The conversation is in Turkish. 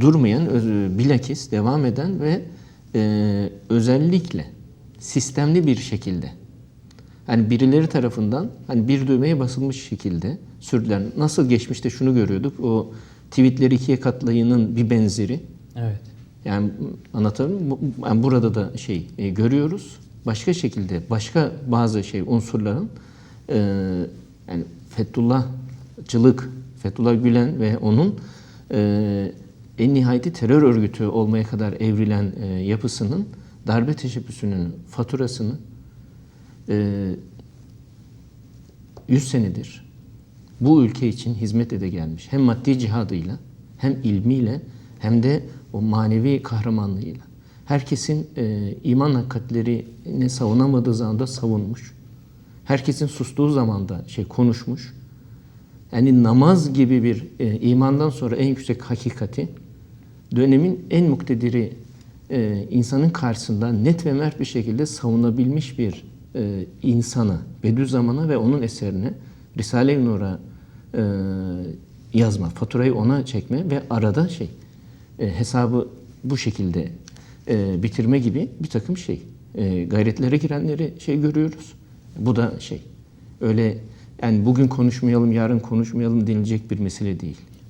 durmayan, bilakis devam eden ve e, özellikle sistemli bir şekilde hani birileri tarafından hani bir düğmeye basılmış şekilde sürdülen nasıl geçmişte şunu görüyorduk o tweetleri ikiye katlayının bir benzeri. Evet. yani anlatalım yani burada da şey e, görüyoruz. Başka şekilde başka bazı şey unsurların e, yani Fethullahçılık Fethullah Gülen ve onun en nihayeti terör örgütü olmaya kadar evrilen e, yapısının darbe teşebbüsünün faturasını e, 100 senedir bu ülke için hizmet ede gelmiş. Hem maddi cihadıyla, hem ilmiyle, hem de o manevi kahramanlığıyla. Herkesin e, iman hakikatlerini savunamadığı zaman da savunmuş. Herkesin sustuğu zaman da şey konuşmuş. Yani namaz gibi bir e, imandan sonra en yüksek hakikati dönemin en muktediri e, insanın karşısında net ve mert bir şekilde savunabilmiş bir e, insana, Bediüzzaman'a ve onun eserine Risale-i Nur'a e, yazma, faturayı ona çekme ve arada şey e, hesabı bu şekilde e, bitirme gibi bir takım şey e, gayretlere girenleri şey görüyoruz. Bu da şey öyle yani bugün konuşmayalım, yarın konuşmayalım denilecek bir mesele değil.